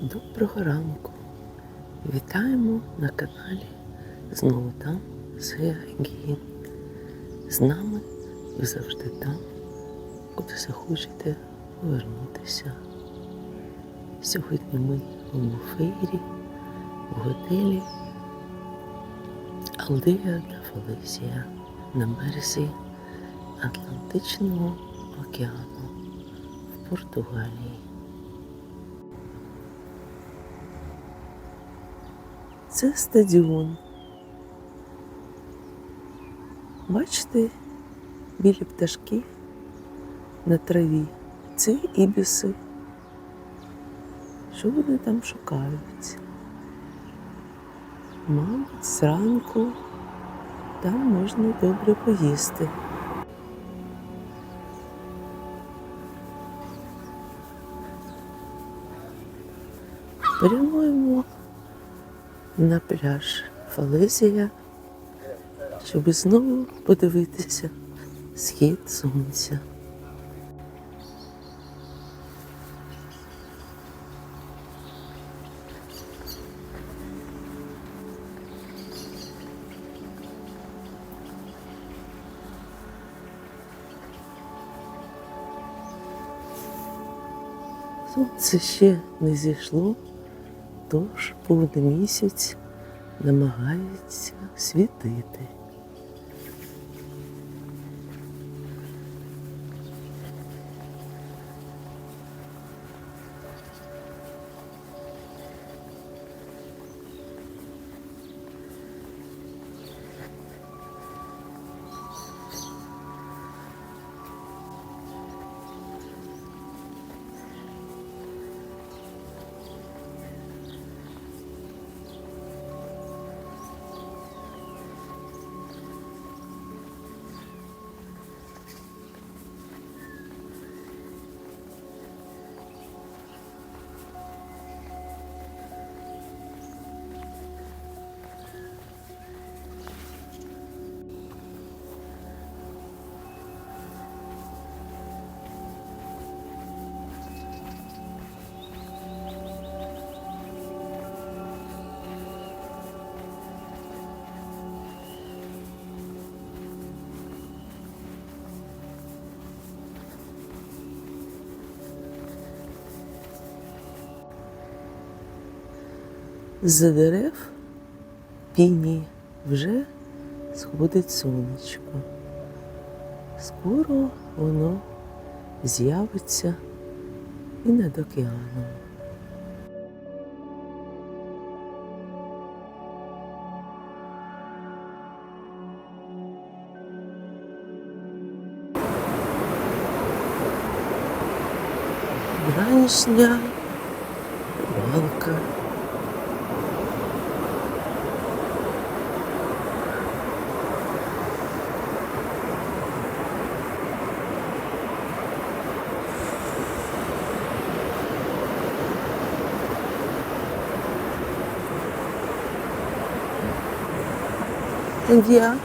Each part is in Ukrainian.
Доброго ранку. Вітаємо на каналі знову там Георгіїн. З нами ви завжди там, куди захочете повернутися. Сьогодні ми у буфері, в готелі Алдея та Фелисія на березі Атлантичного океану в Португалії. Це стадіон. Бачите, білі пташки на траві. Це ібіси. Що вони там шукають? Мабуть, зранку там можна добре поїсти. Прямуємо на пляж Фалезія, щоб знову подивитися схід сонця. Сонце ще не зійшло, тож повний місяць намагається світити. З дерев піні вже сходить сонечко. Скоро воно з'явиться і над океаном. Вранішня валка. India.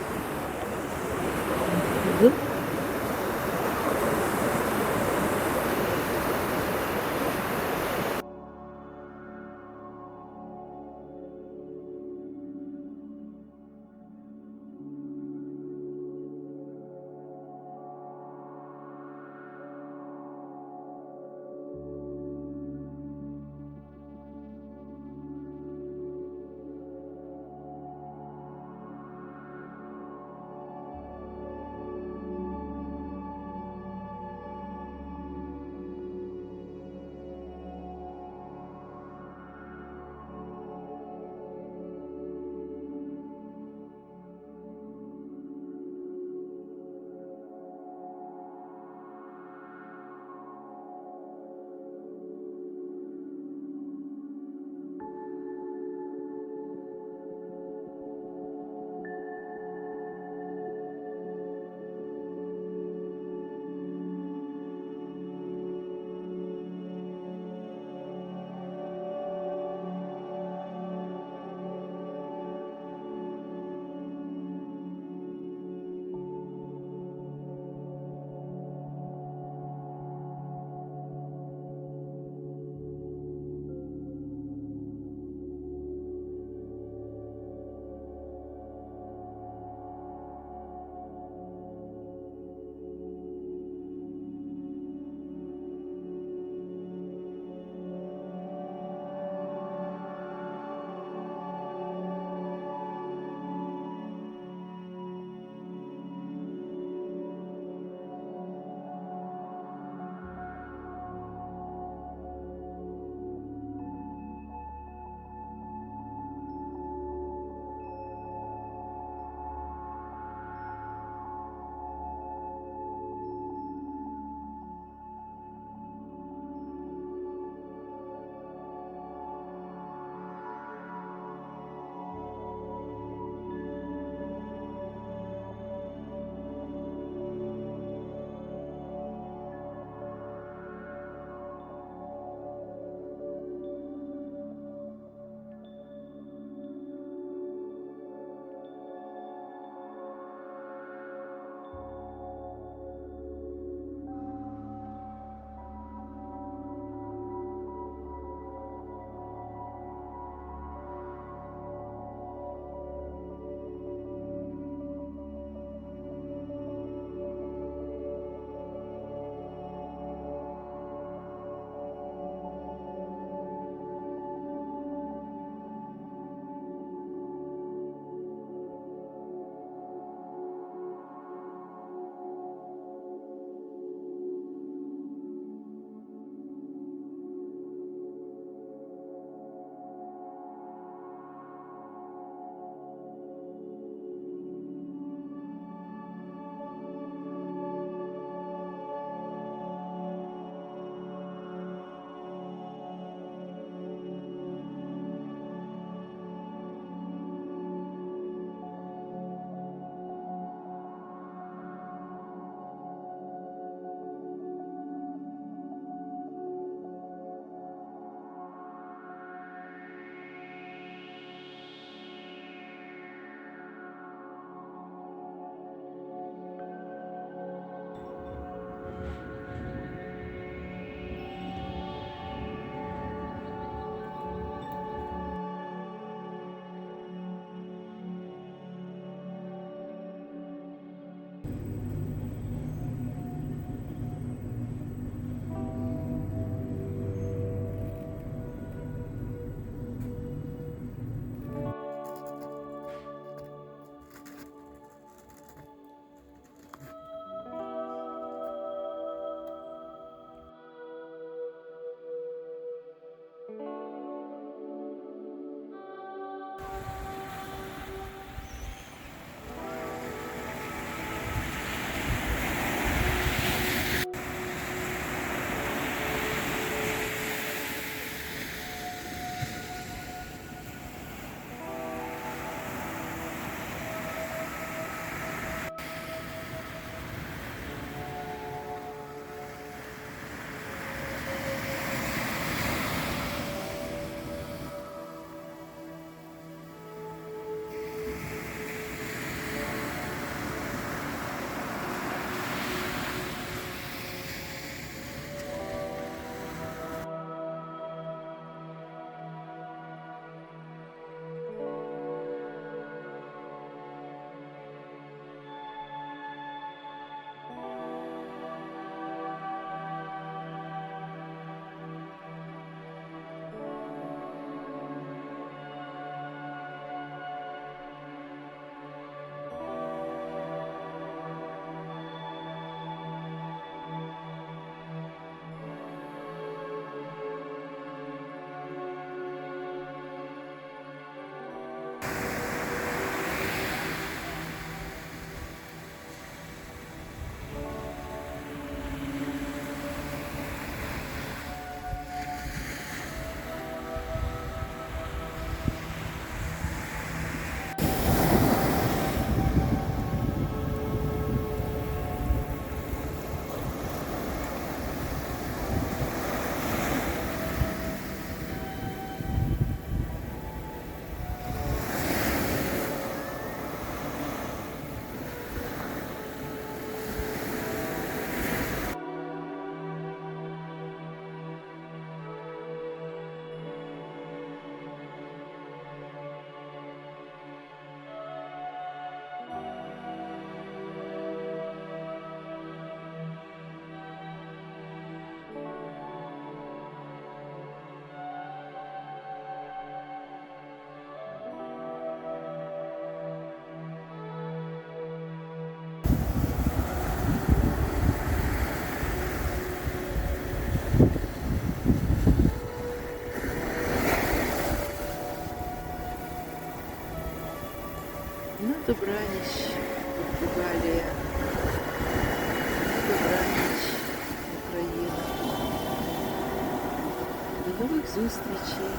Зустрічей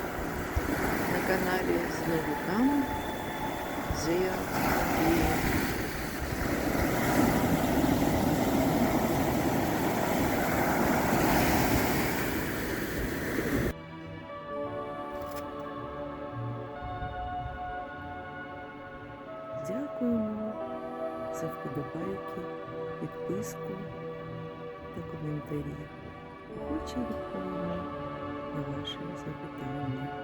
на каналі знову там. Зия Київ. Дякуємо за вподобайки, підписку та коментарі. Охоче відповімо на ваші запитання.